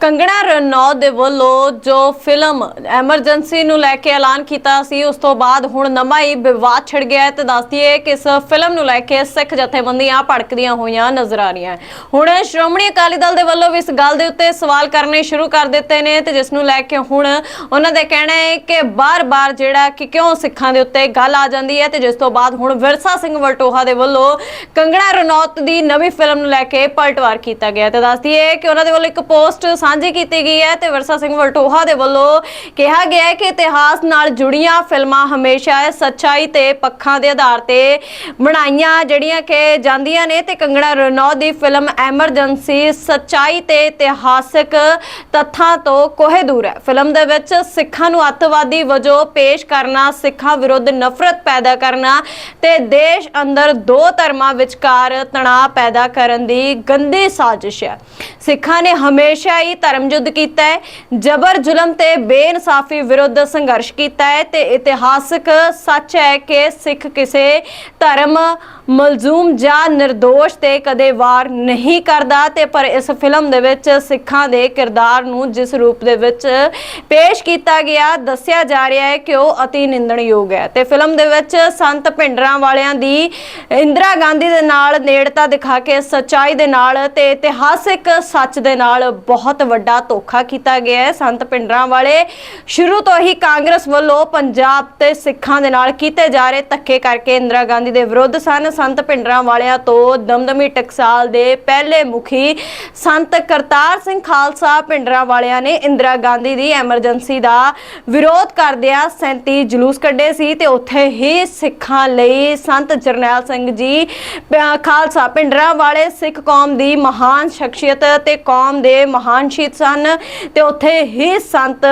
ਕੰਗਣਾ ਰਣੌਤ ਦੇ ਵੱਲੋਂ ਜੋ ਫਿਲਮ ਐਮਰਜੈਂਸੀ ਨੂੰ ਲੈ ਕੇ ਐਲਾਨ ਕੀਤਾ ਸੀ, ਉਸ ਤੋਂ ਬਾਅਦ ਹੁਣ ਨਵਾਂ ਹੀ ਵਿਵਾਦ ਛਿੜ ਗਿਆ ਹੈ। ਤੇ ਦੱਸਦੀ ਹੈ ਕਿ ਇਸ ਫਿਲਮ ਨੂੰ ਲੈ ਕੇ ਸਿੱਖ ਜਥੇਬੰਦੀਆਂ ਭੜਕਦੀਆਂ ਹੋਈਆਂ ਨਜ਼ਰ ਆ ਰਹੀਆਂ ਹੁਣ ਸ਼੍ਰੋਮਣੀ ਅਕਾਲੀ ਦਲ ਦੇ ਵੱਲੋਂ ਵੀ ਇਸ ਗੱਲ ਦੇ ਉੱਤੇ ਸਵਾਲ ਕਰਨੇ ਸ਼ੁਰੂ ਕਰ ਦਿੱਤੇ ਨੇ ਤੇ ਜਿਸ ਨੂੰ ਲੈ ਕੇ ਹੁਣ ਉਹਨਾਂ ਦਾ ਕਹਿਣਾ ਹੈ ਕਿ ਬਾਰ-ਬਾਰ ਜਿਹੜਾ ਕਿ ਕਿਉਂ ਸਿੱਖਾਂ ਦੇ ਉੱਤੇ ਗੱਲ ਆ ਜਾਂਦੀ ਹੈ ਤੇ ਜਿਸ ਤੋਂ ਬਾਅਦ ਹੁਣ ਵਿਰਸਾ ਸਿੰਘ ਵਲਟੋਹਾ ਦੇ ਵੱਲੋਂ ਕੰਗਣਾ ਰਣੌਤ ਦੀ ਨਵੀਂ ਫਿਲਮ ਨੂੰ ਲੈ ਕੇ ਪਲਟਵਾਰ ਕੀਤਾ ਗਿਆ ਤੇ ਦੱਸਦੀ ਹੈ ਕਿ ਉਹਨਾਂ ਦੇ ਵੱਲੋਂ ਇੱਕ ਪੋਸਟ ਸਾਂਝੀ ਕੀਤੀ ਗਈ ਹੈ ਤੇ ਵਿਰਸਾ ਸਿੰਘ ਵਲਟੋਹਾ ਦੇ ਵੱਲੋਂ ਕਿਹਾ ਗਿਆ ਹੈ ਕਿ ਇਤਿਹਾਸ ਨਾਲ ਜੁੜੀਆਂ ਫਿਲਮਾਂ ਹਮੇਸ਼ਾ ਸੱਚਾਈ ਤੇ ਪੱਖਾਂ ਦੇ ਆਧਾਰ ਤੇ ਬਣਾਈਆਂ ਜਿਹੜੀਆਂ ਕਿ ਜਾਂਦੀਆਂ ਨੇ ਤੇ ਕੰਗਣਾ ਰਣੌਤ ਦੀ ਫਿਲਮ ਐਮਰਜੈਂਸੀ ਸੱਚਾਈ ਤੇ ਇਤਿਹਾਸਕ ਤੱਥਾਂ ਤੋਂ ਕੋਹੇ ਦੂਰ ਹੈ। ਫਿਲਮ ਦੇ ਵਿੱਚ ਸਿੱਖਾਂ ਨੂੰ ਅੱਤਵਾਦੀ ਵਜੋਂ ਪੇਸ਼ ਕਰਨਾ, ਸਿੱਖਾਂ ਵਿਰੁੱਧ ਨਫ਼ਰਤ ਪੈਦਾ ਕਰਨਾ ਤੇ ਦੇਸ਼ ਅੰਦਰ ਦੋ ਧਰਮਾਂ ਵਿਚਕਾਰ ਤਣਾਅ ਪੈਦਾ ਕਰਨ ਦੀ ਗੰਦੀ ਸਾਜ਼ਿਸ਼ ਹੈ। ਸਿੱਖਾਂ ਨੇ ਹਮੇਸ਼ਾ ਹੀ ਧਰਮ ਯੁੱਧ ਕੀਤਾ ਹੈ, ਜ਼ਬਰ ਜ਼ੁਲਮ ਤੇ ਬੇਇਨਸਾਫੀ ਵਿਰੁੱਧ ਸੰਘਰਸ਼ ਕੀਤਾ ਹੈ ਤੇ ਇਤਿਹਾਸਕ ਸੱਚ ਹੈ ਕਿ ਸਿੱਖ ਕਿਸੇ ਧਰਮ ਮਲਜ਼ੂਮ ਜਾਂ નિર્ਦੋਸ਼ ਤੇ ਕਦੇ ਵਾਰ ਨਹੀਂ ਕਰਦਾ ਤੇ ਪਰ ਇਸ ਫਿਲਮ ਦੇ ਵਿੱਚ ਸਿੱਖਾਂ ਦੇ ਕਿਰਦਾਰ ਨੂੰ ਜਿਸ ਰੂਪ ਦੇ ਵਿੱਚ ਪੇਸ਼ ਕੀਤਾ ਗਿਆ, ਦੱਸਿਆ ਜਾ ਰਿਹਾ ਹੈ ਕਿ ਉਹ ਅਤੀ ਨਿੰਦਣਯੋਗ ਹੈ ਤੇ ਫਿਲਮ ਦੇ ਵਿੱਚ ਸੰਤ ਭਿੰਡਰਾਂ ਵਾਲਿਆਂ ਦੀ ਇੰਦਰਾ ਗਾਂਧੀ ਦੇ ਨਾਲ ਨੇੜਤਾ ਦਿਖਾ ਕੇ ਸੱਚਾਈ ਦੇ ਨਾਲ ਤੇ ਇਤਿਹਾਸਿਕ ਸੱਚ ਦੇ ਨਾਲ ਬਹੁਤ ਵੱਡਾ ਧੋਖਾ ਕੀਤਾ ਗਿਆ ਹੈ। ਸੰਤ ਭਿੰਡਰਾਂ ਵਾਲੇ ਸ਼ੁਰੂ ਤੋਂ ਹੀ ਕਾਂਗਰਸ ਵੱਲੋਂ ਪੰਜਾਬ ਤੇ ਸਿੱਖਾਂ ਦੇ ਨਾਲ ਕੀਤੇ ਜਾ ਰਹੇ ਧੱਕੇ ਕਰਕੇ ਇੰਦਰਾ ਗਾਂਧੀ ਦੇ ਵਿਰੁੱਧ ਸਨ। ਸੰਤ ਭਿੰਡਰਾਂ ਵਾਲਿਆਂ ਤੋਂ ਦਮਦਮੀ ਟਕਸਾਲ ਦੇ ਪਹਿਲੇ ਮੁਖੀ ਸੰਤ ਕਰਤਾਰ ਸਿੰਘ ਖਾਲਸਾ ਭਿੰਡਰਾਂ ਵਾਲਿਆਂ ਨੇ ਇੰਦਰਾ ਗਾਂਧੀ ਦੀ ਐਮਰਜੈਂਸੀ ਦਾ ਵਿਰੋਧ ਕਰਦਿਆਂ 37 ਜਲੂਸ ਕੱਢੇ ਸੀ ਤੇ ਉੱਥੇ ਹੀ ਸਿੱਖਾਂ ਲਈ ਸੰਤ ਜਰਨੈਲ ਸਿੰਘ ਜੀ ਖਾਲਸਾ ਭਿੰਡਰਾਂ ਵਾਲੇ ਸਿੱਖ ਕੌਮ ਦੀ ਮਹਾਨ ਸ਼ਖਸੀਅਤ ਤੇ ਕੌਮ ਦੇ ਮਹਾਨ ਸ਼ਹੀਦ ਸਨ ਤੇ ਉੱਥੇ ਹੀ ਸੰਤ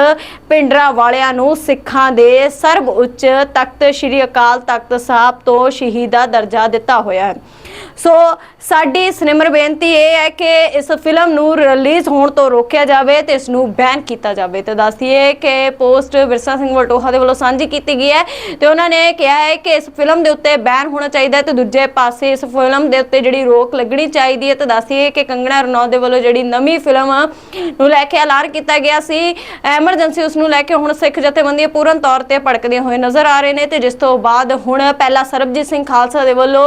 ਭਿੰਡਰਾਂ ਵਾਲਿਆਂ ਨੂੰ ਸਿੱਖਾਂ ਦੇ ਸਰਬ ਉੱਚ ਤਖਤ ਸ੍ਰੀ ਅਕਾਲ ਤਖਤ ਸਾਹਿਬ ਤੋਂ ਸ਼ਹੀਦ ਦਰਜਾ ਦਿੱਤਾ ਹੋਇਆ ਹੈ। ਸੋ ਸਾਡੀ ਸਿਨੇਮਰ ਬੇਨਤੀ ਇਹ ਹੈ ਕਿ ਇਸ ਫਿਲਮ ਨੂੰ ਰਿਲੀਜ਼ ਹੋਣ ਤੋਂ ਰੋਕਿਆ ਜਾਵੇ ਤੇ ਇਸ ਨੂੰ ਬੈਨ ਕੀਤਾ ਜਾਵੇ। ਤੇ ਦੱਸਦੀਏ ਕਿ ਪੋਸਟ ਵਿਰਸਾ ਸਿੰਘ ਵਲਟੋਹਾ ਦੇ ਵੱਲੋਂ ਸਾਂਝੀ ਕੀਤੀ ਗਈ ਹੈ ਤੇ ਉਹਨਾਂ ਨੇ ਕਿਹਾ ਹੈ ਕਿ ਇਸ ਫਿਲਮ ਦੇ ਉੱਤੇ ਬੈਨ ਹੋਣਾ ਚਾਹੀਦਾ ਹੈ ਤੇ ਦੂਜੇ ਪਾਸੇ ਇਸ ਫਿਲਮ ਦੇ ਉੱਤੇ ਜਿਹੜੀ ਰੋਕ ਲੱਗਣੀ ਚਾਹੀਦੀ ਹੈ। ਤੇ ਦੱਸਦੀਏ ਕਿ ਕੰਗਣਾ ਰਣੌਤ ਦੇ ਵੱਲੋਂ ਜਿਹੜੀ ਨਵੀਂ ਫਿਲਮ ਨੂੰ ਲੈ ਕੇ ਐਲਾਨ ਕੀਤਾ ਗਿਆ ਸੀ। ਐਮਰਜੈਂਸੀ ਉਸ ਨੂੰ ਲੈ ਕੇ ਹੁਣ ਸਿੱਖ ਜਥੇਬੰਦੀਆਂ ਪੂਰਨ ਤੌਰ ਤੇ ਭੜਕਦੇ ਹੋਏ ਨਜ਼ਰ ਆ ਰਹੇ ਨੇ ਤੇ ਜਿਸ ਤੋਂ ਬਾਅਦ ਹੁਣ ਪਹਿਲਾ ਸਰਬਜੀਤ ਸਿੰਘ ਖਾਲਸਾ ਦੇ ਵੱਲੋਂ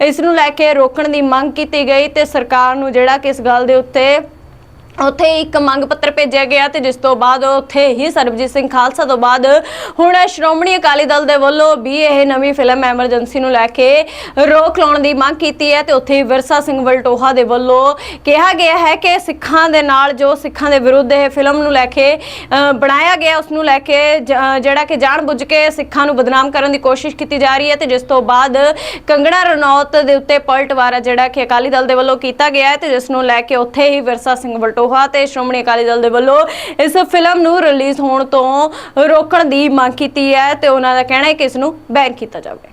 ਇਸ ਨੂੰ ਲੈ ਕੇ ਰੋਕਣ ਦੀ ਮੰਗ ਕੀਤੀ ਗਈ ਤੇ ਸਰਕਾਰ ਨੂੰ ਜਿਹੜਾ ਕਿ ਇਸ ਗੱਲ ਦੇ ਉੱਤੇ ਉੱਥੇ ਇੱਕ ਮੰਗ ਪੱਤਰ ਭੇਜਿਆ ਗਿਆ ਤੇ ਜਿਸ ਤੋਂ ਬਾਅਦ ਉੱਥੇ ਹੀ ਸਰਬਜੀਤ ਸਿੰਘ ਖਾਲਸਾ ਤੋਂ ਬਾਅਦ ਹੁਣ ਸ਼੍ਰੋਮਣੀ ਅਕਾਲੀ ਦਲ ਦੇ ਵੱਲੋਂ ਵੀ ਇਹ ਨਵੀਂ ਫਿਲਮ ਐਮਰਜੈਂਸੀ ਨੂੰ ਲੈ ਕੇ ਰੋਕ ਲਾਉਣ ਦੀ ਮੰਗ ਕੀਤੀ ਹੈ ਤੇ ਉੱਥੇ ਹੀ ਵਿਰਸਾ ਸਿੰਘ ਵਲਟੋਹਾ ਦੇ ਵੱਲੋਂ ਕਿਹਾ ਗਿਆ ਹੈ ਕਿ ਸਿੱਖਾਂ ਦੇ ਨਾਲ ਜੋ ਸਿੱਖਾਂ ਦੇ ਵਿਰੁੱਧ ਇਹ ਫਿਲਮ ਨੂੰ ਲੈ ਕੇ ਬਣਾਇਆ ਗਿਆ, ਉਸ ਨੂੰ ਲੈ ਕੇ ਜਿਹੜਾ ਕਿ ਜਾਣਬੁੱਝ ਕੇ ਸਿੱਖਾਂ ਨੂੰ ਬਦਨਾਮ ਕਰਨ ਦੀ ਕੋਸ਼ਿਸ਼ ਕੀਤੀ ਜਾ ਰਹੀ ਹੈ ਤੇ ਜਿਸ ਤੋਂ ਬਾਅਦ ਕੰਗਣਾ ਰਣੌਤ ਦੇ ਉੱਤੇ ਪਲਟਵਾਰਾ ਜਿਹੜਾ ਕਿ ਅਕਾਲੀ ਦਲ ਦੇ ਵੱਲੋਂ ਕੀਤਾ ਗਿਆ ਹੈ ਤੇ ਜਿਸ ਨੂੰ ਲੈ ਕੇ ਉੱਥੇ ਹੀ ਵਿਰਸਾ ਸਿੰਘ ਵਲਟੋਹਾ ਤੇ ਸ਼੍ਰੋਮਣੀ ਅਕਾਲੀ ਦਲ ਦੇ ਵੱਲੋਂ ਇਸ ਫਿਲਮ ਨੂੰ ਰਿਲੀਜ਼ ਹੋਣ ਤੋਂ ਰੋਕਣ ਦੀ ਮੰਗ ਕੀਤੀ ਹੈ ਤੇ ਉਹਨਾਂ ਦਾ ਕਹਿਣਾ ਹੈ ਕਿ ਇਸ ਨੂੰ ਬੈਨ ਕੀਤਾ ਜਾਵੇ।